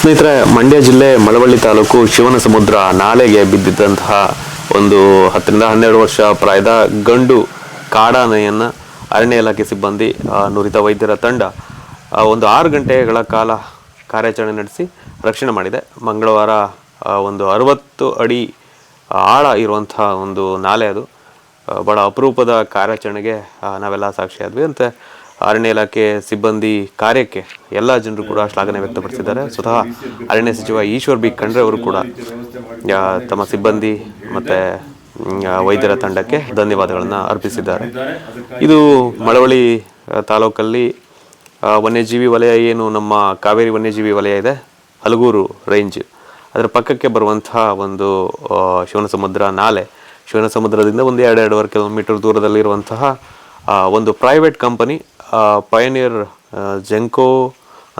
ಸ್ನೇಹಿತರೆ, ಮಂಡ್ಯ ಜಿಲ್ಲೆ ಮಳವಳ್ಳಿ ತಾಲೂಕು ಶಿವನ ಸಮುದ್ರ ನಾಲೆಗೆ ಬಿದ್ದಿದ್ದಂತಹ ಒಂದು ಹತ್ತರಿಂದ ಹನ್ನೆರಡು ವರ್ಷ ಪ್ರಾಯದ ಗಂಡು ಕಾಡಾನೆಯನ್ನು ಅರಣ್ಯ ಇಲಾಖೆ ಸಿಬ್ಬಂದಿ ನುರಿತ ವೈದ್ಯರ ತಂಡ ಒಂದು ಆರು ಗಂಟೆಗಳ ಕಾಲ ಕಾರ್ಯಾಚರಣೆ ನಡೆಸಿ ರಕ್ಷಣೆ ಮಾಡಿದೆ. ಮಂಗಳವಾರ ಒಂದು ಅರವತ್ತು ಅಡಿ ಆಳ ಇರುವಂತಹ ಒಂದು ನಾಲೆ ಅದು ಬಹಳ ಅಪರೂಪದ ಕಾರ್ಯಾಚರಣೆಗೆ ನಾವೆಲ್ಲ ಸಾಕ್ಷಿಯಾದ್ವಿ. ಅಂತೆ ಅರಣ್ಯ ಇಲಾಖೆ ಸಿಬ್ಬಂದಿ ಕಾರ್ಯಕ್ಕೆ ಎಲ್ಲ ಜನರು ಕೂಡ ಶ್ಲಾಘನೆ ವ್ಯಕ್ತಪಡಿಸಿದ್ದಾರೆ. ಸ್ವತಃ ಅರಣ್ಯ ಸಚಿವ ಈಶ್ವರ್ ಬಿ ಖಂಡ್ರೆ ಅವರು ಕೂಡ ತಮ್ಮ ಸಿಬ್ಬಂದಿ ಮತ್ತೆ ವೈದ್ಯರ ತಂಡಕ್ಕೆ ಧನ್ಯವಾದಗಳನ್ನು ಅರ್ಪಿಸಿದ್ದಾರೆ. ಇದು ಮಳವಳ್ಳಿ ತಾಲೂಕಲ್ಲಿ ವನ್ಯಜೀವಿ ವಲಯ ಏನು, ನಮ್ಮ ಕಾವೇರಿ ವನ್ಯಜೀವಿ ವಲಯ ಇದೆ, ಹಲಗೂರು ರೇಂಜ್. ಅದರ ಪಕ್ಕಕ್ಕೆ ಬರುವಂತಹ ಒಂದು ಶಿವನಸಮುದ್ರ ಶಿವನ ಸಮುದ್ರ ನಾಲೆ. ಶಿವನ ಸಮುದ್ರದಿಂದ ಒಂದು ಎರಡು ಎರಡೂವರೆ ಕಿಲೋಮೀಟರ್ ದೂರದಲ್ಲಿರುವಂತಹ ಒಂದು ಪ್ರೈವೇಟ್ ಕಂಪನಿ ಪಯನಿಯರ್ ಜೆಂಕೋ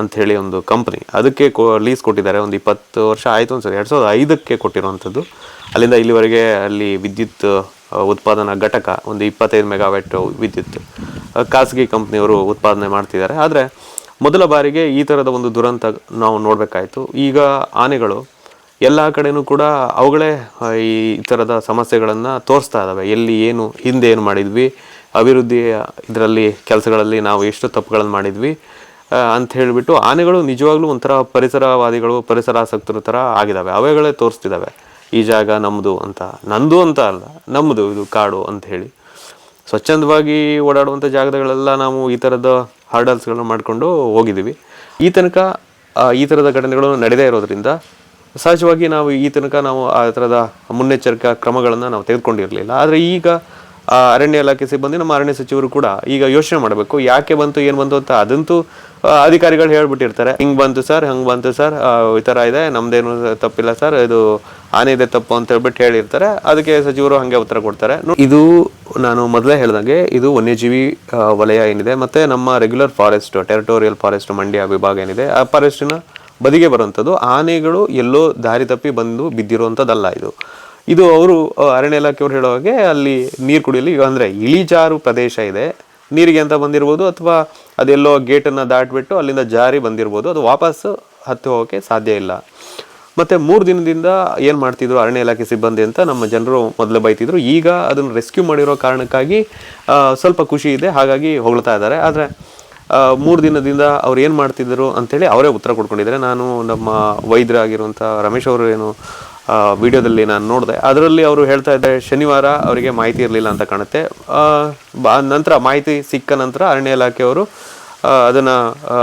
ಅಂತ ಹೇಳಿ ಒಂದು ಕಂಪ್ನಿ ಅದಕ್ಕೆ ಲೀಸ್ ಕೊಟ್ಟಿದ್ದಾರೆ. ಒಂದು ಇಪ್ಪತ್ತು ವರ್ಷ ಆಯಿತು ಅನ್ಸುತ್ತೆ. ಎರಡು ಸಾವಿರದ ಐದಕ್ಕೆ ಕೊಟ್ಟಿರುವಂಥದ್ದು. ಅಲ್ಲಿಂದ ಇಲ್ಲಿವರೆಗೆ ಅಲ್ಲಿ ವಿದ್ಯುತ್ ಉತ್ಪಾದನಾ ಘಟಕ ಒಂದು ಇಪ್ಪತ್ತೈದು ಮೆಗಾವ್ಯಾಟ್ ವಿದ್ಯುತ್ ಖಾಸಗಿ ಕಂಪ್ನಿಯವರು ಉತ್ಪಾದನೆ ಮಾಡ್ತಿದ್ದಾರೆ. ಆದರೆ ಮೊದಲ ಬಾರಿಗೆ ಈ ಥರದ ಒಂದು ದುರಂತ ನಾವು ನೋಡಬೇಕಾಯಿತು. ಈಗ ಆನೆಗಳು ಎಲ್ಲ ಕಡೆಯೂ ಕೂಡ ಅವುಗಳೇ ಈ ಥರದ ಸಮಸ್ಯೆಗಳನ್ನು ತೋರಿಸ್ತಾ ಇದ್ದಾವೆ ಎಲ್ಲಿ ಏನು, ಹಿಂದೆ ಏನು ಮಾಡಿದ್ವಿ ಅಭಿವೃದ್ಧಿ ಇದರಲ್ಲಿ ಕೆಲಸಗಳಲ್ಲಿ ನಾವು ಎಷ್ಟು ತಪ್ಪುಗಳನ್ನು ಮಾಡಿದ್ವಿ ಅಂತ ಹೇಳಿಬಿಟ್ಟು ಆನೆಗಳು ನಿಜವಾಗ್ಲೂ ಒಂಥರ ಪರಿಸರವಾದಿಗಳು, ಪರಿಸರಾಸಕ್ತರ ಥರ ಆಗಿದ್ದಾವೆ. ಅವೆಗಳೇ ತೋರಿಸ್ತಿದ್ದಾವೆ. ಈ ಜಾಗ ನಮ್ಮದು ಅಂತ. ನಂದು ಅಂತ ಅಲ್ಲ ನಮ್ಮದು ಇದು ಕಾಡು ಅಂತ ಹೇಳಿ. ಸ್ವಚ್ಛಂದವಾಗಿ ಓಡಾಡುವಂಥ ಜಾಗಗಳೆಲ್ಲ ನಾವು ಈ ಥರದ ಹರ್ಡಲ್ಸ್ಗಳನ್ನ ಮಾಡಿಕೊಂಡು ಹೋಗಿದ್ದೀವಿ. ಈ ತನಕ ಈ ಥರದ ಘಟನೆಗಳು ನಡೆದೇ ಇರೋದ್ರಿಂದ ಸಹಜವಾಗಿ ನಾವು ಈ ತನಕ ನಾವು ಆ ಥರದ ಮುನ್ನೆಚ್ಚರಿಕಾ ಕ್ರಮಗಳನ್ನು ನಾವು ತೆಗೆದುಕೊಂಡಿರಲಿಲ್ಲ. ಆದರೆ ಈಗ ಅರಣ್ಯ ಇಲಾಖೆ ಸಿಬ್ಬಂದಿ, ನಮ್ಮ ಅರಣ್ಯ ಸಚಿವರು ಕೂಡ ಈಗ ಯೋಚನೆ ಮಾಡಬೇಕು, ಯಾಕೆ ಬಂತು, ಏನು ಬಂತು ಅಂತ ಅದಂತೂ ಅಧಿಕಾರಿಗಳು ಹೇಳ್ಬಿಟ್ಟಿರ್ತಾರೆ. ಹಿಂಗ್ ಬಂತು ಸರ್, ಹಂಗ್ ಬಂತು ಸರ್ ಈ ಥರ ಇದೆ, ನಮ್ದೇನು ತಪ್ಪಿಲ್ಲ ಸರ್, ಇದು ಆನೆ ಇದೆ ತಪ್ಪು ಅಂತ ಹೇಳ್ಬಿಟ್ಟು ಹೇಳಿರ್ತಾರೆ. ಅದಕ್ಕೆ ಸಚಿವರು ಹಂಗೆ ಉತ್ತರ ಕೊಡ್ತಾರೆ. ಇದು ನಾನು ಮೊದಲೇ ಹೇಳ್ದಂಗೆ, ಇದು ವನ್ಯಜೀವಿ ವಲಯ ಏನಿದೆ, ಮತ್ತೆ ನಮ್ಮ regular forest, territorial forest Mandya ವಿಭಾಗ ಏನಿದೆ, ಆ ಫಾರೆಸ್ಟಿನ ಬದಿಗೆ ಬರುವಂಥದ್ದು, ಆನೆಗಳು ಎಲ್ಲೋ ದಾರಿ ತಪ್ಪಿ ಬಂದು ಬಿದ್ದಿರುವಂಥದ್ದಲ್ಲ ಇದು. ಇದು ಅವರು ಅರಣ್ಯ ಇಲಾಖೆಯವರು ಹೇಳೋ ಹಾಗೆ ಅಲ್ಲಿ ನೀರು ಕುಡಿಯಲಿ ಅಂದರೆ ಇಳಿಜಾರು ಪ್ರದೇಶ ಇದೆ. ನೀರಿಗೆ ಅಂತ ಬಂದಿರ್ಬೋದು ಅಥವಾ ಅದೆಲ್ಲೋ ಗೇಟನ್ನು ದಾಟಿಬಿಟ್ಟು ಅಲ್ಲಿಂದ ಜಾರಿ ಬಂದಿರ್ಬೋದು. ಅದು ವಾಪಸ್ಸು ಹತ್ತಿ ಹೋಗೋಕ್ಕೆ ಸಾಧ್ಯ ಇಲ್ಲ. ಮತ್ತು ಮೂರು ದಿನದಿಂದ ಏನು ಮಾಡ್ತಿದ್ರು ಅರಣ್ಯ ಇಲಾಖೆ ಸಿಬ್ಬಂದಿ ಅಂತ ನಮ್ಮ ಜನರು ಮೊದಲು ಬೈತಿದ್ರು. ಈಗ ಅದನ್ನು ರೆಸ್ಕ್ಯೂ ಮಾಡಿರೋ ಕಾರಣಕ್ಕಾಗಿ ಸ್ವಲ್ಪ ಖುಷಿ ಇದೆ. ಹಾಗಾಗಿ ಹೊಗಳ್ತಾ ಇದ್ದಾರೆ. ಆದರೆ ಮೂರು ದಿನದಿಂದ ಅವ್ರು ಏನು ಮಾಡ್ತಿದ್ರು ಅಂಥೇಳಿ ಅವರೇ ಉತ್ತರ ಕೊಡ್ಕೊಂಡಿದ್ದಾರೆ ನಾನು ನಮ್ಮ ವೈದ್ಯರಾಗಿರುವಂಥ ರಮೇಶ್ ಅವರು ಏನು ವಿಡಿಯೋದಲ್ಲಿ ನಾನು ನೋಡಿದೆ. ಅದರಲ್ಲಿ ಅವರು ಹೇಳ್ತಾ ಇದ್ದಾರೆ, ಶನಿವಾರ ಅವರಿಗೆ ಮಾಹಿತಿ ಇರಲಿಲ್ಲ ಅಂತ ಕಾಣುತ್ತೆ. ನಂತರ ಮಾಹಿತಿ ಸಿಕ್ಕ ನಂತರ ಅರಣ್ಯ ಇಲಾಖೆಯವರು ಅದನ್ನು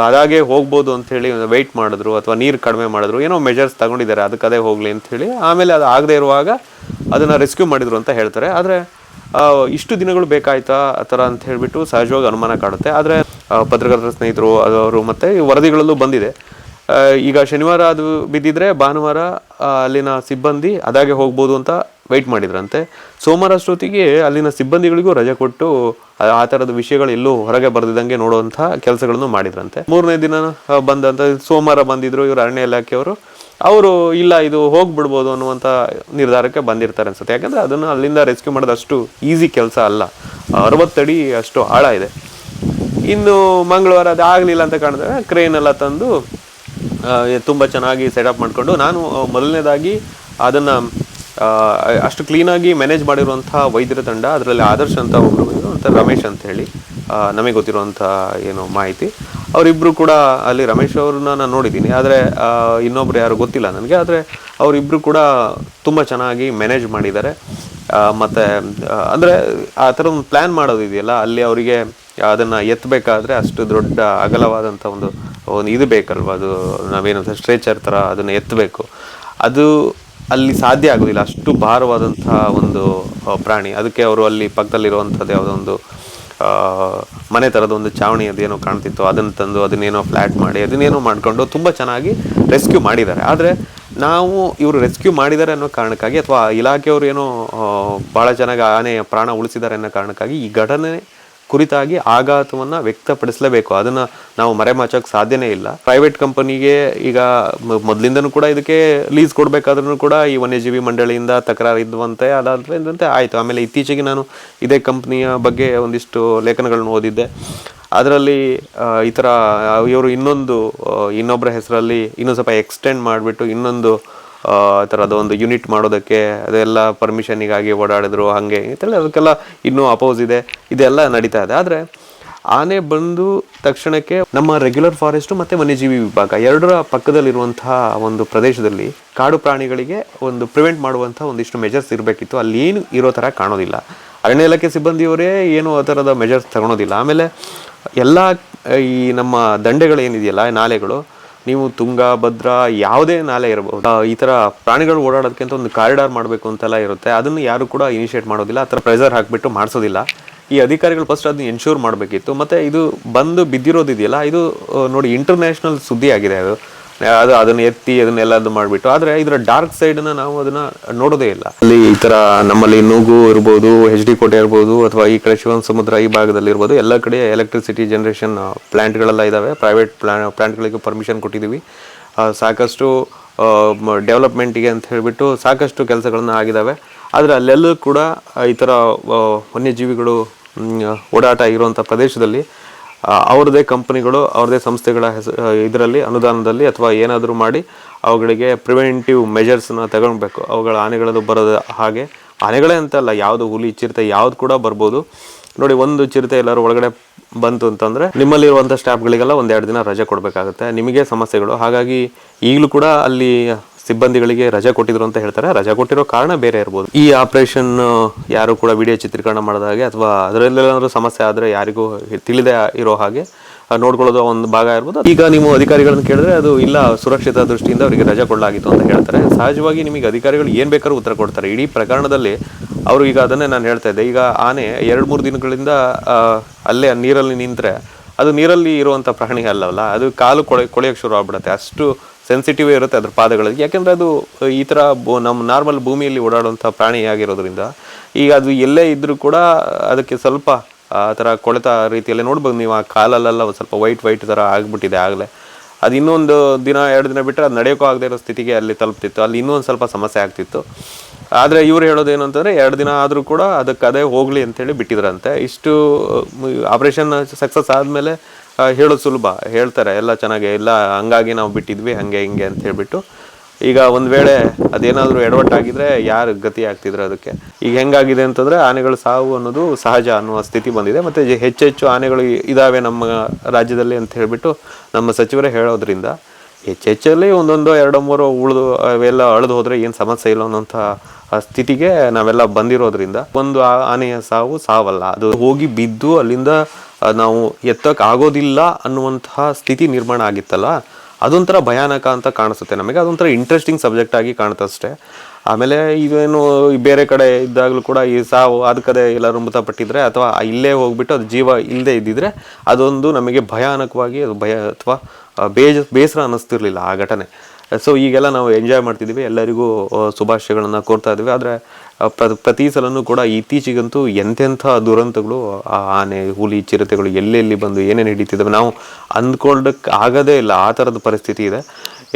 ಅದಾಗೆ ಹೋಗ್ಬೋದು ಅಂಥೇಳಿ ವೆಯ್ಟ್ ಮಾಡಿದ್ರು ಅಥವಾ ನೀರು ಕಡಿಮೆ ಮಾಡಿದ್ರು. ಏನೋ ಮೆಜರ್ಸ್ ತಗೊಂಡಿದ್ದಾರೆ, ಅದಕ್ಕೆ ಅದೇ ಹೋಗಲಿ ಅಂಥೇಳಿ ಆಮೇಲೆ ಅದು ಆಗದೆ ಇರುವಾಗ ಅದನ್ನು ರೆಸ್ಕ್ಯೂ ಮಾಡಿದ್ರು ಅಂತ ಹೇಳ್ತಾರೆ. ಆದರೆ ಇಷ್ಟು ದಿನಗಳು ಬೇಕಾಯ್ತಾ, ಆ ಥರ ಅಂತ ಹೇಳಿಬಿಟ್ಟು ಸಹಜವಾಗಿ ಅನುಮಾನ ಕಾಡುತ್ತೆ. ಆದರೆ ಪತ್ರಕರ್ತರ ಸ್ನೇಹಿತರು ಅವರು ಮತ್ತು ವರದಿಗಳಲ್ಲೂ ಬಂದಿದೆ. ಈಗ ಶನಿವಾರ ಅದು ಬಿದ್ದಿದ್ರೆ ಭಾನುವಾರ ಅಲ್ಲಿನ ಸಿಬ್ಬಂದಿ ಅದಾಗೆ ಹೋಗ್ಬೋದು ಅಂತ ವೆಯ್ಟ್ ಮಾಡಿದ್ರಂತೆ. ಸೋಮವಾರ ಅಷ್ಟೊತ್ತಿಗೆ ಅಲ್ಲಿನ ಸಿಬ್ಬಂದಿಗಳಿಗೂ ರಜೆ ಕೊಟ್ಟು, ಆ- ಥರದ ವಿಷಯಗಳು ಎಲ್ಲೂ ಹೊರಗೆ ಬರೆದಿದ್ದಂಗೆ ನೋಡುವಂಥ ಕೆಲಸಗಳನ್ನು ಮಾಡಿದ್ರಂತೆ. ಮೂರನೇ ದಿನ ಬಂದಂಥ ಸೋಮವಾರ ಬಂದಿದ್ರು ಇವರು ಅರಣ್ಯ ಇಲಾಖೆಯವರು. ಅವರು, ಇಲ್ಲ, ಇದು ಹೋಗ್ಬಿಡ್ಬೋದು ಅನ್ನುವಂಥ ನಿರ್ಧಾರಕ್ಕೆ ಬಂದಿರ್ತಾರೆ ಅನ್ಸುತ್ತೆ. ಯಾಕಂದರೆ ಅದನ್ನು ಅಲ್ಲಿಂದ ರೆಸ್ಕ್ಯೂ ಮಾಡೋದು ಅಷ್ಟು ಈಸಿ ಕೆಲಸ ಅಲ್ಲ. ಅರವತ್ತಡಿ ಅಷ್ಟು ಆಳ ಇದೆ. ಇನ್ನು ಮಂಗಳವಾರ ಅದು ಆಗಲಿಲ್ಲ ಅಂತ ಕಾಣಿದ್ರೆ ಕ್ರೇನ್ ಎಲ್ಲ ತಂದು ತುಂಬ ಚೆನ್ನಾಗಿ ಸೆಟಪ್ ಮಾಡಿಕೊಂಡು ನಾನು ಮೊದಲನೇದಾಗಿ ಅದನ್ನು ಅಷ್ಟು ಕ್ಲೀನಾಗಿ ಮ್ಯಾನೇಜ್ ಮಾಡಿರುವಂಥ ವೈದ್ಯರ ತಂಡ ಅದರಲ್ಲಿ ಆದರ್ಶ್ ಅಂತ ಒಬ್ಬರು ಅಂತ ರಮೇಶ್ ಅಂತ ಹೇಳಿ ನಮಗೆ ಗೊತ್ತಿರುವಂಥ ಏನು ಮಾಹಿತಿ. ಅವರಿಬ್ಬರು ಕೂಡ ಅಲ್ಲಿ ರಮೇಶ್ ಅವ್ರನ್ನ ನಾನು ನೋಡಿದ್ದೀನಿ ಆದರೆ ಇನ್ನೊಬ್ರು ಯಾರು ಗೊತ್ತಿಲ್ಲ ನನಗೆ ಆದರೆ ಅವರಿಬ್ಬರು ಕೂಡ ತುಂಬ ಚೆನ್ನಾಗಿ ಮ್ಯಾನೇಜ್ ಮಾಡಿದ್ದಾರೆ. ಮತ್ತು ಅಂದರೆ ಆ, ಥರ ಒಂದು ಪ್ಲ್ಯಾನ್ ಮಾಡೋದಿದೆಯಲ್ಲ ಅಲ್ಲಿ ಅವರಿಗೆ ಅದನ್ನು ಎತ್ತಬೇಕಾದ್ರೆ ಅಷ್ಟು ದೊಡ್ಡ ಅಗಲವಾದಂಥ ಒಂದು ಒಂದು ಇದು ಬೇಕಲ್ವ? ಅದು ನಾವೇನು ಸ್ಟ್ರೇಚರ್ ಥರ ಅದನ್ನು ಎತ್ತಬೇಕು. ಅದು ಅಲ್ಲಿ ಸಾಧ್ಯ ಆಗೋದಿಲ್ಲ. ಅಷ್ಟು ಭಾರವಾದಂತಹ ಒಂದು ಪ್ರಾಣಿ. ಅದಕ್ಕೆ ಅವರು ಅಲ್ಲಿ ಪಕ್ಕದಲ್ಲಿರುವಂಥದ್ದು ಯಾವುದೋ ಒಂದು ಮನೆ ಥರದ ಒಂದು ಚಾವಣಿ ಅದೇನೋ ಕಾಣ್ತಿತ್ತು. ಅದನ್ನು ತಂದು ಅದನ್ನೇನೋ ಫ್ಲ್ಯಾಟ್ ಮಾಡಿ, ಅದನ್ನೇನೋ ಮಾಡಿಕೊಂಡು ತುಂಬ ಚೆನ್ನಾಗಿ ರೆಸ್ಕ್ಯೂ ಮಾಡಿದ್ದಾರೆ. ಆದರೆ ನಾವು ಇವರು ರೆಸ್ಕ್ಯೂ ಮಾಡಿದ್ದಾರೆ ಅನ್ನೋ ಕಾರಣಕ್ಕಾಗಿ ಅಥವಾ ಇಲಾಖೆಯವರು ಏನೋ ಭಾಳ ಚೆನ್ನಾಗಿ ಆನೆ, ಪ್ರಾಣ ಉಳಿಸಿದ್ದಾರೆ ಅನ್ನೋ ಕಾರಣಕ್ಕಾಗಿ ಈ ಘಟನೆ ಕುರಿತಾಗಿ ಆಘಾತವನ್ನು ವ್ಯಕ್ತಪಡಿಸಲೇಬೇಕು. ಅದನ್ನು ನಾವು ಮರೆಮಾಚೋಕೆ ಸಾಧ್ಯನೇ ಇಲ್ಲ. ಪ್ರೈವೇಟ್ ಕಂಪನಿಗೆ ಈಗ ಮೊದಲಿಂದನೂ ಕೂಡ ಇದಕ್ಕೆ ಲೀಸ್ ಕೊಡಬೇಕಾದ್ರೂ ಕೂಡ ಈ ವನ್ಯಜೀವಿ ಮಂಡಳಿಯಿಂದ ತಕರಾರು ಇದ್ವಂತೆ ಅದಾದಂತೆ ಆಯಿತು. ಆಮೇಲೆ ಇತ್ತೀಚೆಗೆ ನಾನು ಇದೇ ಕಂಪ್ನಿಯ ಬಗ್ಗೆ ಒಂದಿಷ್ಟು ಲೇಖನಗಳನ್ನು ಓದಿದ್ದೆ. ಅದರಲ್ಲಿ ಈ ಥರ ಇವರು ಇನ್ನೊಂದು ಇನ್ನೊಬ್ಬರ ಹೆಸರಲ್ಲಿ ಇನ್ನೊಂದು ಸ್ವಲ್ಪ ಎಕ್ಸ್ಟೆಂಡ್ ಮಾಡಿಬಿಟ್ಟು ಇನ್ನೊಂದು ಆ ಥರದ ಒಂದು ಯೂನಿಟ್ ಮಾಡೋದಕ್ಕೆ ಅದೆಲ್ಲ ಪರ್ಮಿಷನಿಗಾಗಿ ಓಡಾಡಿದ್ರು, ಹಾಗೆ ಥರ ಅದಕ್ಕೆಲ್ಲ ಇನ್ನೂ ಅಪೋಸ್ ಇದೆ, ಇದೆಲ್ಲ ನಡೀತಾ ಇದೆ. ಆದರೆ ಆನೆ ಬಂದು ತಕ್ಷಣಕ್ಕೆ ನಮ್ಮ ರೆಗ್ಯುಲರ್ ಫಾರೆಸ್ಟ್ ಮತ್ತು ವನ್ಯಜೀವಿ ವಿಭಾಗ ಎರಡರ ಪಕ್ಕದಲ್ಲಿರುವಂತಹ ಒಂದು ಪ್ರದೇಶದಲ್ಲಿ ಕಾಡು ಪ್ರಾಣಿಗಳಿಗೆ ಒಂದು ಪ್ರಿವೆಂಟ್ ಮಾಡುವಂಥ ಒಂದಿಷ್ಟು ಮೆಜರ್ಸ್ ಇರಬೇಕಿತ್ತು. ಅಲ್ಲಿ ಏನು ಇರೋ ಥರ ಕಾಣೋದಿಲ್ಲ. ಅರಣ್ಯ ಇಲಾಖೆ ಸಿಬ್ಬಂದಿಯವರೇ ಏನು ಆ ಥರದ ಮೆಜರ್ಸ್ ತಗೊಳೋದಿಲ್ಲ. ಆಮೇಲೆ ಎಲ್ಲ ಈ ನಮ್ಮ ದಂಡೆಗಳು ಏನಿದೆಯಲ್ಲ, ನಾಲೆಗಳು ನೀವು ತುಂಗ, ಭದ್ರಾ ಯಾವುದೇ ನಾಲೆ ಇರಬಹುದು. ಈ ತರ ಪ್ರಾಣಿಗಳು ಓಡಾಡೋದಕ್ಕೆ ಅಂತ ಒಂದು ಕಾರಿಡಾರ್ ಮಾಡಬೇಕು ಅಂತೆಲ್ಲ ಇರುತ್ತೆ. ಅದನ್ನು ಯಾರು ಕೂಡ ಇನಿಷಿಯೇಟ್ ಮಾಡೋದಿಲ್ಲ. ಆ ಥರ ಪ್ರೆಷರ್ ಹಾಕಿಬಿಟ್ಟು ಮಾಡಿಸೋದಿಲ್ಲ. ಈ ಅಧಿಕಾರಿಗಳು ಫಸ್ಟ್ ಅದನ್ನ ಎನ್ಶೂರ್ ಮಾಡಬೇಕಿತ್ತು. ಮತ್ತು ಇದು ಬಂದು ಬಿದ್ದಿರೋದಿದೆಯಲ್ಲ? ಇದು ನೋಡಿ ಇಂಟರ್ನ್ಯಾಷನಲ್ ಸುದ್ದಿ ಆಗಿದೆ ಅದು. ಅದು ಅದನ್ನ ಎತ್ತಿ ಅದನ್ನೆಲ್ಲ ಅದು ಮಾಡಿಬಿಟ್ಟು. ಆದರೆ ಇದರ ಡಾರ್ಕ್ ಸೈಡ್ನ ನಾವು ಅದನ್ನ ನೋಡೋದೇ ಇಲ್ಲ. ಅಲ್ಲಿ ಈ ತರ ನಮ್ಮಲ್ಲಿ ನೂಗು ಇರ್ಬೋದು ಎಚ್ ಡಿ ಕೋಟೆ ಇರ್ಬೋದು, ಅಥವಾ ಈ ಕಡೆ ಶಿವನ್ ಸಮುದ್ರ ಈ ಭಾಗದಲ್ಲಿ ಇರ್ಬೋದು, ಎಲ್ಲ ಕಡೆ ಎಲೆಕ್ಟ್ರಿಸಿಟಿ ಜನರೇಷನ್ ಪ್ಲಾಂಟ್ಗಳೆಲ್ಲ ಇದಾವೆ. ಪ್ರೈವೇಟ್ ಪ್ಲಾಂಟ್ ಪ್ಲಾಂಟ್ಗಳಿಗೆ ಪರ್ಮಿಷನ್ ಕೊಟ್ಟಿದ್ದೀವಿ ಸಾಕಷ್ಟು ಡೆವಲಪ್ಮೆಂಟಿಗೆ ಅಂತ ಹೇಳಿಬಿಟ್ಟು ಸಾಕಷ್ಟು ಕೆಲಸಗಳನ್ನ ಆಗಿದ್ದಾವೆ ಆದರೆ ಅಲ್ಲೆಲ್ಲೂ ಕೂಡ ಈ ಥರ ವನ್ಯಜೀವಿಗಳು ಓಡಾಟ ಇರುವಂಥ ಪ್ರದೇಶದಲ್ಲಿ ಅವ್ರದ್ದೇ ಕಂಪನಿಗಳು ಅವ್ರದ್ದೇ ಸಂಸ್ಥೆಗಳ ಹೆಸ ಇದರಲ್ಲಿ, ಅನುದಾನದಲ್ಲಿ ಅಥವಾ ಏನಾದರೂ ಮಾಡಿ ಅವುಗಳಿಗೆ ಪ್ರಿವೆಂಟಿವ್ ಮೆಜರ್ಸ್ನ ತಗೊಳ್ಬೇಕು. ಅವುಗಳ ಆನೆಗಳದ್ದು ಬರೋದು ಹಾಗೆ, ಆನೆಗಳೇ ಅಂತಲ್ಲ ಯಾವುದು ಹುಲಿ, ಚಿರತೆ, ಯಾವುದು ಕೂಡ ಬರ್ಬೋದು. ನೋಡಿ, ಒಂದು ಚಿರತೆ ಎಲ್ಲರೂ ಒಳಗಡೆ ಬಂತು ಅಂತಂದರೆ, ನಿಮ್ಮಲ್ಲಿರುವಂಥ ಸ್ಟಾಫ್ಗಳಿಗೆಲ್ಲ ಒಂದೆರಡು ದಿನ ರಜೆ ಕೊಡಬೇಕಾಗುತ್ತೆ. ನಿಮಗೆ ಸಮಸ್ಯೆಗಳು. ಹಾಗಾಗಿ ಈಗಲೂ ಕೂಡ ಅಲ್ಲಿ ಸಿಬ್ಬಂದಿಗಳಿಗೆ ರಜೆ ಕೊಟ್ಟಿದ್ರು ಅಂತ ಹೇಳ್ತಾರೆ. ರಜಾ ಕೊಟ್ಟಿರೋ ಕಾರಣ ಬೇರೆ ಇರ್ಬೋದು. ಈ ಆಪರೇಷನ್ ಯಾರು ಕೂಡ ವಿಡಿಯೋ ಚಿತ್ರೀಕರಣ ಮಾಡಿದ ಹಾಗೆ ಅಥವಾ ಅದರಲ್ಲೇನಾದರೂ ಸಮಸ್ಯೆ ಆದರೆ ಯಾರಿಗೂ ತಿಳಿದೇ ಇರೋ ಹಾಗೆ ನೋಡ್ಕೊಳ್ಳೋದು ಒಂದು ಭಾಗ ಇರ್ಬೋದು. ಈಗ ನೀವು ಅಧಿಕಾರಿಗಳನ್ನು ಕೇಳಿದ್ರೆ ಅದು ಇಲ್ಲ, ಸುರಕ್ಷಿತ ದೃಷ್ಟಿಯಿಂದ ಅವರಿಗೆ ರಜಾ ಕೊಡಲಾಗಿತ್ತು ಅಂತ ಹೇಳ್ತಾರೆ. ಸಹಜವಾಗಿ ನಿಮಗೆ ಅಧಿಕಾರಿಗಳು ಏನು ಬೇಕಾದ್ರೂ ಉತ್ತರ ಕೊಡ್ತಾರೆ. ಇಡೀ ಪ್ರಕರಣದಲ್ಲಿ ಅವರು ಈಗ ಅದನ್ನೇ ನಾನು ಹೇಳ್ತಾ ಇದ್ದೆ. ಈಗ ಆನೆ ಎರಡು ಮೂರು ದಿನಗಳಿಂದ ಅಲ್ಲೇ ನೀರಲ್ಲಿ ನಿಂತರೆ ಅದು ನೀರಲ್ಲಿ ಇರುವಂಥ ಪ್ರಾಣಿ ಅಲ್ಲವಲ್ಲ, ಅದು ಕಾಲು ಕೊಳೆ, ಕೊಳೆಯೋಕ್ಕೆ ಶುರು ಆಗ್ಬಿಡುತ್ತೆ. ಅಷ್ಟು ಸೆನ್ಸಿಟಿವ್ ಇರುತ್ತೆ ಅದ್ರ ಪಾದಗಳಿಗೆ ಯಾಕೆಂದರೆ ಅದು ಈ ಥರ ಬೋ, ನಮ್ಮ ನಾರ್ಮಲ್ ಭೂಮಿಯಲ್ಲಿ ಓಡಾಡುವಂಥ ಪ್ರಾಣಿ ಆಗಿರೋದ್ರಿಂದ, ಈಗ ಅದು ಎಲ್ಲೇ ಇದ್ದರೂ ಕೂಡ ಅದಕ್ಕೆ ಸ್ವಲ್ಪ, ಆ ಥರ ಕೊಳೆತ ರೀತಿಯಲ್ಲಿ ನೋಡ್ಬೋದು. ನೀವು ಆ ಕಾಲಲ್ಲೆಲ್ಲ ಸ್ವಲ್ಪ ವೈಟ್ ವೈಟ್ ಥರ ಆಗಿಬಿಟ್ಟಿದೆ ಆಗಲೇ. ಅದು ಇನ್ನೊಂದು ದಿನ, ಎರಡು ದಿನ ಬಿಟ್ಟರೆ ಅದು ನಡೆಯೋಕ್ಕೂ ಆಗದೆ ಇರೋ ಸ್ಥಿತಿಗೆ ಅಲ್ಲಿ ತಲುಪ್ತಿತ್ತು. ಅಲ್ಲಿ ಇನ್ನೂ ಒಂದು ಸ್ವಲ್ಪ ಸಮಸ್ಯೆ ಆಗ್ತಿತ್ತು. ಆದರೆ ಇವ್ರು ಹೇಳೋದು ಏನು ಅಂತಂದರೆ, ಎರಡು ದಿನ ಆದರೂ ಕೂಡ ಅದಕ್ಕೆ ಅದೇ ಹೋಗಲಿ ಅಂತೇಳಿ ಬಿಟ್ಟಿದ್ರಂತೆ. ಇಷ್ಟು ಆಪ್ರೇಷನ್ ಸಕ್ಸಸ್ ಆದಮೇಲೆ ಹೇಳೋದು ಸುಲಭ. ಹೇಳ್ತಾರೆ, ಎಲ್ಲ ಚೆನ್ನಾಗಿ ಇಲ್ಲ ಹಂಗಾಗಿ ನಾವು ಬಿಟ್ಟಿದ್ವಿ, ಹಾಗೆ ಹಿಂಗೆ ಅಂತ ಹೇಳ್ಬಿಟ್ಟು. ಈಗ ಒಂದು ವೇಳೆ ಅದೇನಾದರೂ ಎಡವಟ್ಟಾಗಿದ್ರೆ ಯಾರು ಗತಿ ಆಗ್ತಿದ್ರು ಅದಕ್ಕೆ? ಈಗ ಹೆಂಗಾಗಿದೆ ಅಂತಂದರೆ ಆನೆಗಳು ಸಾವು ಅನ್ನೋದು ಸಹಜ ಅನ್ನುವ ಸ್ಥಿತಿ ಬಂದಿದೆ. ಮತ್ತು ಹೆಚ್ಚೆಚ್ಚು ಆನೆಗಳು ಇದ್ದಾವೆ ನಮ್ಮ ರಾಜ್ಯದಲ್ಲಿ ಅಂತ ಹೇಳಿಬಿಟ್ಟು ನಮ್ಮ ಸಚಿವರೇ ಹೇಳೋದ್ರಿಂದ ಹೆಚ್ಚೆಚ್ಚಲ್ಲಿ ಒಂದೊಂದು ಎರಡು ಮೂರು ಉಳಿದು, ಅವೆಲ್ಲ ಅಳೆದು ಹೋದರೆ ಏನು ಸಮಸ್ಯೆ ಇಲ್ಲ ಅನ್ನೋಂಥ ಸ್ಥಿತಿಗೆ ನಾವೆಲ್ಲ ಬಂದಿರೋದ್ರಿಂದ, ಒಂದು ಆನೆಯ ಸಾವು ಸಾವಲ್ಲ. ಅದು ಹೋಗಿ ಬಿದ್ದು ಅಲ್ಲಿಂದ ನಾವು ಎತ್ತಕ್ಕೆ ಆಗೋದಿಲ್ಲ ಅನ್ನುವಂತಹ ಸ್ಥಿತಿ ನಿರ್ಮಾಣ ಆಗಿತ್ತಲ್ಲ, ಅದೊಂಥರ ಭಯಾನಕ ಅಂತ ಕಾಣಿಸುತ್ತೆ ನಮಗೆ. ಅದೊಂಥರ ಇಂಟ್ರೆಸ್ಟಿಂಗ್ ಸಬ್ಜೆಕ್ಟ್ ಆಗಿ ಕಾಣುತ್ತೆ ಅಷ್ಟೇ. ಆಮೇಲೆ ಇವೇನು ಈ ಬೇರೆ ಕಡೆ ಇದ್ದಾಗಲೂ ಕೂಡ ಈ ಸಾವು ಅದ ಕಡೆ ಎಲ್ಲರೂ ಮೃತಪಟ್ಟಿದ್ರೆ ಅಥವಾ ಇಲ್ಲೇ ಹೋಗ್ಬಿಟ್ಟು ಅದು ಜೀವ ಇಲ್ಲದೆ ಇದ್ದಿದ್ರೆ ಅದೊಂದು ನಮಗೆ ಭಯಾನಕವಾಗಿ ಅದು ಭಯ ಅಥವಾ ಬೇಜ, ಬೇಸರ ಅನ್ನಿಸ್ತಿರ್ಲಿಲ್ಲ ಆ ಘಟನೆ. ಸೊ ಈಗೆಲ್ಲ ನಾವು ಎಂಜಾಯ್ ಮಾಡ್ತಿದ್ದೀವಿ. ಎಲ್ಲರಿಗೂ ಶುಭಾಶಯಗಳನ್ನು ಕೋರ್ತಾ ಇದ್ದೀವಿ. ಆದರೆ ಪ್ರತಿ ಸಲನೂ ಕೂಡ ಇತ್ತೀಚೆಗಂತೂ ಎಂತೆಂಥ ದುರಂತಗಳು ಆ ಆನೆ, ಹುಲಿ, ಚಿರತೆಗಳು ಎಲ್ಲೆಲ್ಲಿ ಬಂದು ಏನೇನು ಹಿಡಿತಿದ್ದಾವೆ ನಾವು ಅಂದ್ಕೊಳ್ಳೋಕ್ಕೆ ಆಗೋದೇ ಇಲ್ಲ, ಆ ಥರದ ಪರಿಸ್ಥಿತಿ ಇದೆ.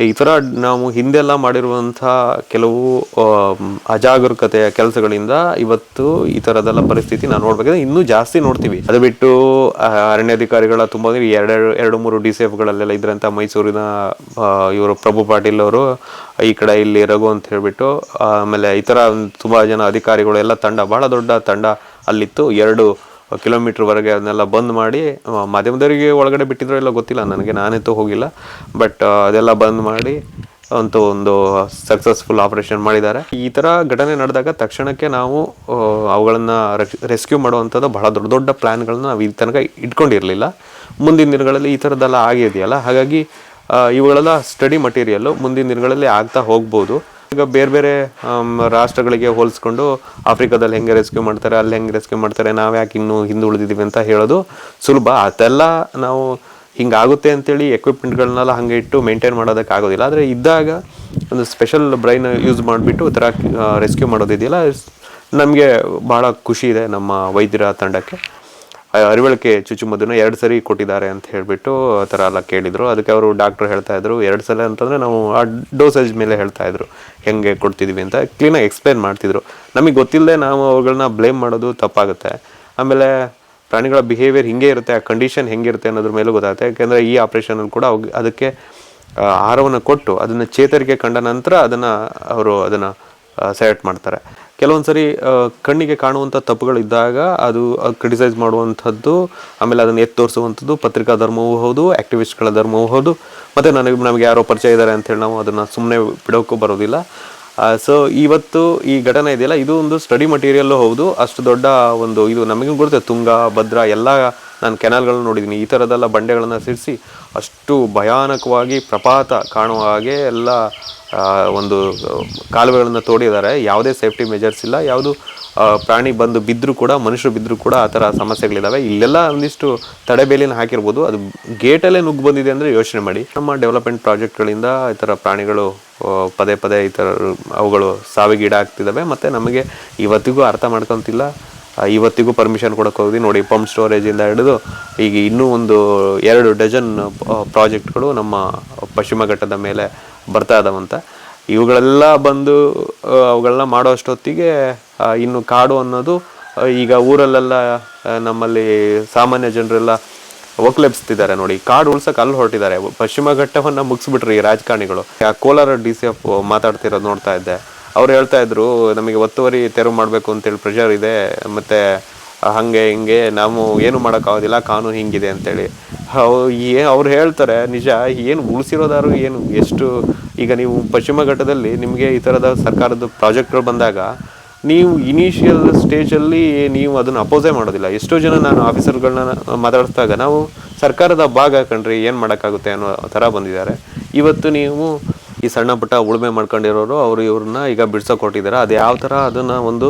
ಈ ಥರ ನಾವು ಹಿಂದೆಲ್ಲ ಮಾಡಿರುವಂಥ ಕೆಲವು ಅಜಾಗರೂಕತೆಯ ಕೆಲಸಗಳಿಂದ ಇವತ್ತು ಈ ಥರದೆಲ್ಲ ಪರಿಸ್ಥಿತಿ ನಾವು ನೋಡ್ಬೇಕಂದ್ರೆ ಇನ್ನೂ ಜಾಸ್ತಿ ನೋಡ್ತೀವಿ. ಅದು ಬಿಟ್ಟು ಅರಣ್ಯಾಧಿಕಾರಿಗಳ ತುಂಬ ಎರಡು ಎರಡು, ಮೂರು ಡಿ ಸಿ ಎಫ್ಗಳಲ್ಲೆಲ್ಲ ಇದ್ರಂಥ ಮೈಸೂರಿನ ಇವರು ಪ್ರಭು ಪಾಟೀಲ್ ಅವರು ಈ ಕಡೆ ಇಲ್ಲಿ ರಘು ಅಂತ ಹೇಳಿಬಿಟ್ಟು, ಆಮೇಲೆ ಈ ಥರ ತುಂಬ ಜನ ಅಧಿಕಾರಿಗಳು, ಎಲ್ಲ ತಂಡ ಭಾಳ ದೊಡ್ಡ ತಂಡ ಅಲ್ಲಿತ್ತು. ಎರಡು ಕಿಲೋಮೀಟ್ರ್ವರೆಗೆ ಅದನ್ನೆಲ್ಲ ಬಂದ್ ಮಾಡಿ ಮಾಧ್ಯಮದವರಿಗೆ ಒಳಗಡೆ ಬಿಟ್ಟಿದ್ರೋ ಇಲ್ಲ ಗೊತ್ತಿಲ್ಲ, ನನಗೆ ನಾನಂತೂ ಹೋಗಿಲ್ಲ. ಬಟ್ ಅದೆಲ್ಲ ಬಂದ್ ಮಾಡಿ ಅಂತೂ ಒಂದು ಸಕ್ಸಸ್ಫುಲ್ ಆಪರೇಷನ್ ಮಾಡಿದ್ದಾರೆ. ಈ ಥರ ಘಟನೆ ನಡೆದಾಗ ತಕ್ಷಣಕ್ಕೆ ನಾವು ಅವುಗಳನ್ನು ರೆಸ್ಕ್ಯೂ ಮಾಡುವಂಥದ್ದು ಬಹಳ ದೊಡ್ಡ ದೊಡ್ಡ ಪ್ಲ್ಯಾನ್ಗಳನ್ನ ನಾವು ಈ ತನಕ ಇಟ್ಕೊಂಡಿರಲಿಲ್ಲ. ಮುಂದಿನ ದಿನಗಳಲ್ಲಿ ಈ ಥರದ್ದೆಲ್ಲ ಆಗಿದೆಯಲ್ಲ. ಹಾಗಾಗಿ ಇವುಗಳೆಲ್ಲ ಸ್ಟಡಿ ಮಟೀರಿಯಲ್ಲು ಮುಂದಿನ ದಿನಗಳಲ್ಲಿ ಆಗ್ತಾ ಹೋಗ್ಬೋದು. ಈಗ ಬೇರೆ ಬೇರೆ ರಾಷ್ಟ್ರಗಳಿಗೆ ಹೋಲಿಸ್ಕೊಂಡು ಆಫ್ರಿಕಾದಲ್ಲಿ ಹೆಂಗೆ ರೆಸ್ಕ್ಯೂ ಮಾಡ್ತಾರೆ, ಅಲ್ಲಿ ಹೆಂಗೆ ರೆಸ್ಕ್ಯೂ ಮಾಡ್ತಾರೆ, ನಾವು ಯಾಕೆ ಇನ್ನೂ ಹಿಂದೆ ಉಳಿದಿದ್ದೀವಿ ಅಂತ ಹೇಳೋದು ಸುಲಭ. ಅದೆಲ್ಲ ನಾವು ಹಿಂಗಾಗುತ್ತೆ ಅಂತೇಳಿ ಎಕ್ವಿಪ್ಮೆಂಟ್ಗಳನ್ನೆಲ್ಲ ಹಾಗೆ ಇಟ್ಟು ಮೇಂಟೈನ್ ಮಾಡೋದಕ್ಕೆ ಆಗೋದಿಲ್ಲ. ಆದರೆ ಇದ್ದಾಗ ಒಂದು ಸ್ಪೆಷಲ್ ಬ್ರೈನ್ ಯೂಸ್ ಮಾಡಿಬಿಟ್ಟು ಈ ಥರ ರೆಸ್ಕ್ಯೂ ಮಾಡೋದಿದೆಯಲ್ಲ, ನಮಗೆ ಭಾಳ ಖುಷಿ ಇದೆ ನಮ್ಮ ವೈದ್ಯರ ತಂಡಕ್ಕೆ. ಅರಿವಳಿಕೆ ಚುಚ್ಚುಮದ್ದನ್ನು ಎರಡು ಸರಿ ಕೊಟ್ಟಿದ್ದಾರೆ ಅಂತ ಹೇಳಿಬಿಟ್ಟು ಆ ಥರ ಎಲ್ಲ ಕೇಳಿದರು. ಅದಕ್ಕೆ ಅವರು ಡಾಕ್ಟ್ರು ಹೇಳ್ತಾ ಇದ್ರು, ಎರಡು ಸಲ ಅಂತಂದರೆ ನಾವು ಆ ಡೋಸೇಜ್ ಮೇಲೆ ಹೇಳ್ತಾ ಇದ್ರು, ಹೆಂಗೆ ಕೊಡ್ತಿದ್ವಿ ಅಂತ ಕ್ಲೀನಾಗಿ ಎಕ್ಸ್ಪ್ಲೇನ್ ಮಾಡ್ತಿದ್ರು. ನಮಗೆ ಗೊತ್ತಿಲ್ಲದೆ ನಾವು ಅವುಗಳನ್ನ ಬ್ಲೇಮ್ ಮಾಡೋದು ತಪ್ಪಾಗುತ್ತೆ. ಆಮೇಲೆ ಪ್ರಾಣಿಗಳ ಬಿಹೇವಿಯರ್ ಹಿಂಗೆ ಇರುತ್ತೆ, ಆ ಕಂಡೀಷನ್ ಹೆಂಗಿರುತ್ತೆ ಅನ್ನೋದ್ರ ಮೇಲೂ ಗೊತ್ತಾಗುತ್ತೆ. ಯಾಕೆಂದರೆ ಈ ಆಪ್ರೇಷನಲ್ಲಿ ಕೂಡ ಅದಕ್ಕೆ ಆಹಾರವನ್ನು ಕೊಟ್ಟು ಅದನ್ನು ಚೇತರಿಕೆ ಕಂಡ ನಂತರ ಅದನ್ನು ಅವರು ಅದನ್ನು ಸೆಲೆಕ್ಟ್ ಮಾಡ್ತಾರೆ. ಕೆಲವೊಂದು ಸರಿ ಕಣ್ಣಿಗೆ ಕಾಣುವಂಥ ತಪ್ಪುಗಳಿದ್ದಾಗ ಅದು ಕ್ರಿಟಿಸೈಸ್ ಮಾಡುವಂಥದ್ದು, ಆಮೇಲೆ ಅದನ್ನು ಎತ್ತಿ ತೋರಿಸುವಂಥದ್ದು, ಪತ್ರಿಕಾ ಧರ್ಮವೂ ಹೌದು ಆ್ಯಕ್ಟಿವಿಸ್ಟ್ಗಳ ಧರ್ಮವೂ ಹೌದು. ಮತ್ತು ನನಗೆ, ನಮಗೆ ಯಾರೋ ಪರಿಚಯ ಇದ್ದಾರೆ ಅಂತೇಳಿ ನಾವು ಅದನ್ನು ಸುಮ್ಮನೆ ಬಿಡೋಕ್ಕೂ ಬರೋದಿಲ್ಲ. ಸೊ ಇವತ್ತು ಈ ಘಟನೆ ಇದೆಯಲ್ಲ, ಇದು ಒಂದು ಸ್ಟಡಿ ಮಟೀರಿಯಲ್ಲು ಹೌದು. ಅಷ್ಟು ದೊಡ್ಡ ಒಂದು ಇದು ನಮಗೂ ಗೊತ್ತೆ? ತುಂಗ, ಭದ್ರಾ ಎಲ್ಲ ನಾನು ಕೆನಾಲ್ಗಳನ್ನ ನೋಡಿದ್ದೀನಿ ಈ ಥರದ್ದೆಲ್ಲ ಬಂಡೆಗಳನ್ನು ಸಿಡಿಸಿ ಅಷ್ಟು ಭಯಾನಕವಾಗಿ ಪ್ರಪಾತ ಕಾಣುವ ಹಾಗೆ ಎಲ್ಲ ಒಂದು ಕಾಲುವೆಗಳನ್ನು ತೋಡಿದ್ದಾರೆ. ಯಾವುದೇ ಸೇಫ್ಟಿ ಮೆಜರ್ಸ್ ಇಲ್ಲ. ಯಾವುದು ಪ್ರಾಣಿ ಬಂದು ಬಿದ್ದರೂ ಕೂಡ, ಮನುಷ್ಯರು ಬಿದ್ದರೂ ಕೂಡ ಆ ಥರ ಸಮಸ್ಯೆಗಳಿದ್ದಾವೆ ಇಲ್ಲೆಲ್ಲ ಒಂದಿಷ್ಟು ತಡೆಬೇಲಿನ ಹಾಕಿರ್ಬೋದು. ಅದು ಗೇಟಲ್ಲೇ ನುಗ್ಗಿ ಬಂದಿದೆ ಅಂದರೆ ಯೋಚನೆ ಮಾಡಿ. ನಮ್ಮ ಡೆವಲಪ್ಮೆಂಟ್ ಪ್ರಾಜೆಕ್ಟ್ಗಳಿಂದ ಈ ಥರ ಪ್ರಾಣಿಗಳು ಪದೇ ಪದೇ ಈ ಥರ ಅವುಗಳು ಸಾವಿಗೀಡಾಗ್ತಿದ್ದಾವೆ ಮತ್ತು ನಮಗೆ ಇವತ್ತಿಗೂ ಅರ್ಥ ಮಾಡ್ಕೊತಿಲ್ಲ. ಇವತ್ತಿಗೂ ಪರ್ಮಿಷನ್ ಕೊಡೋಕೆ ಹೋಗಿ ನೋಡಿ ಪಂಪ್ ಸ್ಟೋರೇಜಿಂದ ಹಿಡಿದು ಈಗ ಇನ್ನೂ ಒಂದು ಎರಡು ಡಜನ್ ಪ್ರಾಜೆಕ್ಟ್ಗಳು ನಮ್ಮ ಪಶ್ಚಿಮ ಘಟ್ಟದ ಮೇಲೆ ಬರ್ತಾ ಇದಾವಂತ. ಇವುಗಳೆಲ್ಲ ಬಂದು ಅವುಗಳನ್ನ ಮಾಡೋ ಅಷ್ಟೊತ್ತಿಗೆ ಇನ್ನು ಕಾಡು ಅನ್ನೋದು ಈಗ ಊರಲ್ಲೆಲ್ಲ ನಮ್ಮಲ್ಲಿ ಸಾಮಾನ್ಯ ಜನರೆಲ್ಲ ಒಕ್ಲೆಬ್ಸ್ತಿದ್ದಾರೆ ನೋಡಿ. ಕಾಡು ಉಳ್ಸಕ್ ಅಲ್ಲಿ ಹೊರಟಿದ್ದಾರೆ. ಪಶ್ಚಿಮ ಘಟ್ಟವನ್ನ ಮುಗಿಸ್ಬಿಟ್ರಿ ಈ ರಾಜಕಾರಣಿಗಳು. ಆ ಕೋಲಾರ ಡಿ ಸಿ ಎಫ್ ಮಾತಾಡ್ತಿರೋದು ನೋಡ್ತಾ ಇದ್ದೆ. ಅವ್ರು ಹೇಳ್ತಾ ಇದ್ರು, ನಮಗೆ ಒತ್ತುವರಿ ತೆರವು ಮಾಡಬೇಕು ಅಂತೇಳಿ ಪ್ರೆಷರ್ ಇದೆ. ಮತ್ತೆ ಹಂಗೆ ಹಿಂಗೆ ನಾವು ಏನು ಮಾಡೋಕ್ಕಾಗೋದಿಲ್ಲ ಕಾನೂನು ಹಿಂಗಿದೆ ಅಂತೇಳಿ. ಏ, ಅವ್ರು ಹೇಳ್ತಾರೆ, ನಿಜ, ಏನು ಉಳಿಸಿರೋದಾರು ಏನು? ಎಷ್ಟು, ಈಗ ನೀವು ಪಶ್ಚಿಮ ಘಟ್ಟದಲ್ಲಿ ನಿಮಗೆ ಈ ಥರದ ಸರ್ಕಾರದ ಪ್ರಾಜೆಕ್ಟ್ಗಳು ಬಂದಾಗ ನೀವು ಇನಿಷಿಯಲ್ ಸ್ಟೇಜಲ್ಲಿ ನೀವು ಅದನ್ನು ಅಪೋಸೇ ಮಾಡೋದಿಲ್ಲ. ಎಷ್ಟೋ ಜನ ನಾನು ಆಫೀಸರ್ಗಳನ್ನ ಮಾತಾಡಿಸಿದಾಗ ನಾವು ಸರ್ಕಾರದ ಭಾಗ ಕಣ್ರಿ ಏನು ಮಾಡೋಕ್ಕಾಗುತ್ತೆ ಅನ್ನೋ ಥರ ಬಂದಿದ್ದಾರೆ. ಇವತ್ತು ನೀವು ಈ ಸಣ್ಣ ಪುಟ್ಟ ಉಳುಮೆ ಮಾಡ್ಕೊಂಡಿರೋರು, ಅವರು ಇವ್ರನ್ನ ಈಗ ಬಿಡ್ಸೋಕೆ ಕೊಟ್ಟಿದ್ದಾರೆ ಅದು ಯಾವ ಥರ ಅದನ್ನು ಒಂದು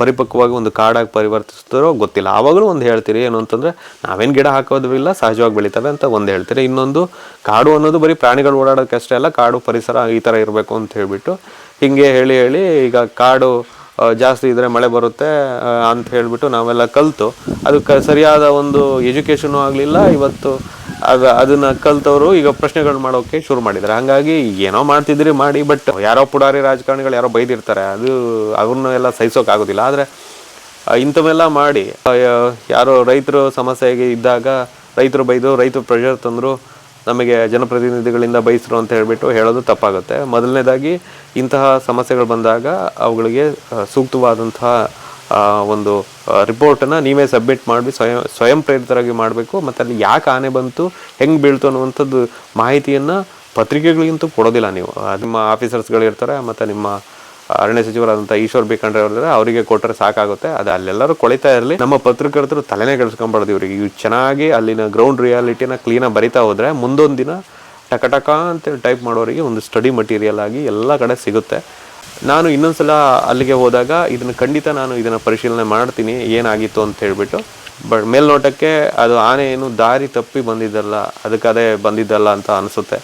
ಪರಿಪಕ್ವವಾಗಿ ಒಂದು ಕಾಡಾಗಿ ಪರಿವರ್ತಿಸ್ತಾರೋ ಗೊತ್ತಿಲ್ಲ. ಆವಾಗಲೂ ಒಂದು ಹೇಳ್ತೀರಿ, ಏನು ಅಂತಂದರೆ, ನಾವೇನು ಗಿಡ ಹಾಕೋದು ಇಲ್ಲ, ಸಹಜವಾಗಿ ಬೆಳಿತವೆ ಅಂತ ಒಂದು ಹೇಳ್ತೀರಿ. ಇನ್ನೊಂದು, ಕಾಡು ಅನ್ನೋದು ಬರೀ ಪ್ರಾಣಿಗಳು ಓಡಾಡೋಕ್ಕಷ್ಟೇ ಅಲ್ಲ, ಕಾಡು ಪರಿಸರ ಈ ಥರ ಇರಬೇಕು ಅಂತ ಹೇಳಿಬಿಟ್ಟು ಹಿಂಗೆ ಹೇಳಿ ಹೇಳಿ ಈಗ ಕಾಡು ಜಾಸ್ತಿ ಇದ್ರೆ ಮಳೆ ಬರುತ್ತೆ ಅಂತ ಹೇಳಿಬಿಟ್ಟು ನಾವೆಲ್ಲ ಕಲಿತು. ಅದಕ್ಕೆ ಸರಿಯಾದ ಒಂದು ಎಜುಕೇಷನು ಆಗಲಿಲ್ಲ. ಇವತ್ತು ಅದು, ಅದನ್ನ ಕಲ್ತವರು ಈಗ ಪ್ರಶ್ನೆಗಳು ಮಾಡೋಕೆ ಶುರು ಮಾಡಿದ್ದಾರೆ. ಹಾಗಾಗಿ ಏನೋ ಮಾಡ್ತಿದ್ರಿ ಮಾಡಿ, ಬಟ್ ಯಾರೋ ಪುಡಾರಿ ರಾಜಕಾರಣಿಗಳು ಯಾರೋ ಬೈದಿರ್ತಾರೆ. ಅದು, ಅವ್ರನ್ನ ಎಲ್ಲ ಸಹಿಸೋಕ್ಕಾಗೋದಿಲ್ಲ ಆದರೆ ಇಂಥವೆಲ್ಲ ಮಾಡಿ ಯಾರೋ ರೈತರು ಸಮಸ್ಯೆಗೆ ಇದ್ದಾಗ ರೈತರು ಬೈದು, ರೈತರು ಪ್ರೆಷರ್ ತಂದರು ನಮಗೆ ಜನಪ್ರತಿನಿಧಿಗಳಿಂದ ಬಯಸರು ಅಂತ ಹೇಳಿಬಿಟ್ಟು ಹೇಳೋದು ತಪ್ಪಾಗುತ್ತೆ. ಮೊದಲನೇದಾಗಿ ಇಂತಹ ಸಮಸ್ಯೆಗಳು ಬಂದಾಗ ಅವುಗಳಿಗೆ ಸೂಕ್ತವಾದಂತಹ ಒಂದು ರಿಪೋರ್ಟನ್ನು ನೀವೇ ಸಬ್ಮಿಟ್ ಮಾಡಿ ಸ್ವಯಂ ಸ್ವಯಂ ಪ್ರೇರಿತರಾಗಿ ಮಾಡಬೇಕು. ಮತ್ತು ಅಲ್ಲಿ ಯಾಕೆ ಆನೆ ಬಂತು, ಹೆಂಗೆ ಬೀಳ್ತು ಅನ್ನುವಂಥದ್ದು ಮಾಹಿತಿಯನ್ನು ಪತ್ರಿಕೆಗಳಿಗಂತೂ ಕೊಡೋದಿಲ್ಲ ನೀವು. ನಿಮ್ಮ ಆಫೀಸರ್ಸ್ಗಳಿರ್ತಾರೆ ಮತ್ತು ನಿಮ್ಮ ಅರಣ್ಯ ಸಚಿವರಾದಂಥ ಈಶ್ವರ್ ಬೇಕಂಡ್ರೆ ಅವರಿದ್ದಾರೆ ಅವರಿಗೆ ಕೊಟ್ಟರೆ ಸಾಕಾಗುತ್ತೆ. ಅದು ಅಲ್ಲೆಲ್ಲರೂ ಕೊಳಿತಾ ಇರಲಿ. ನಮ್ಮ ಪತ್ರಕರ್ತರು ತಲೆನೇ ಕೆಡಿಸ್ಕೊಂಬಾರ್ದು ಇವರಿಗೆ. ಇವು ಚೆನ್ನಾಗಿ ಅಲ್ಲಿನ ಗ್ರೌಂಡ್ ರಿಯಾಲಿಟಿನ ಕ್ಲೀನಾಗಿ ಬರಿತಾ ಹೋದ್ರೆ ಮುಂದೊಂದು ದಿನ ಟಕ ಟಕ ಅಂತೇಳಿ ಟೈಪ್ ಮಾಡೋರಿಗೆ ಒಂದು ಸ್ಟಡಿ ಮಟೀರಿಯಲ್ ಆಗಿ ಎಲ್ಲ ಕಡೆ ಸಿಗುತ್ತೆ. ನಾನು ಇನ್ನೊಂದ್ಸಲ ಅಲ್ಲಿಗೆ ಹೋದಾಗ ಇದನ್ನು ಖಂಡಿತ ನಾನು ಇದನ್ನು ಪರಿಶೀಲನೆ ಮಾಡ್ತೀನಿ, ಏನಾಗಿತ್ತು ಅಂತ ಹೇಳಿಬಿಟ್ಟು. ಬಟ್ ಮೇಲ್ನೋಟಕ್ಕೆ ಅದು ಆನೆ ಏನು ದಾರಿ ತಪ್ಪಿ ಬಂದಿದ್ದಲ್ಲ, ಅದಕ್ಕೆ ಅದೇ ಬಂದಿದ್ದಲ್ಲ ಅಂತ ಅನಿಸುತ್ತೆ.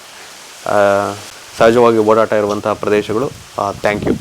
ಸಹಜವಾಗಿ ಓಡಾಟ ಇರುವಂತಹ ಪ್ರದೇಶಗಳು. Thank you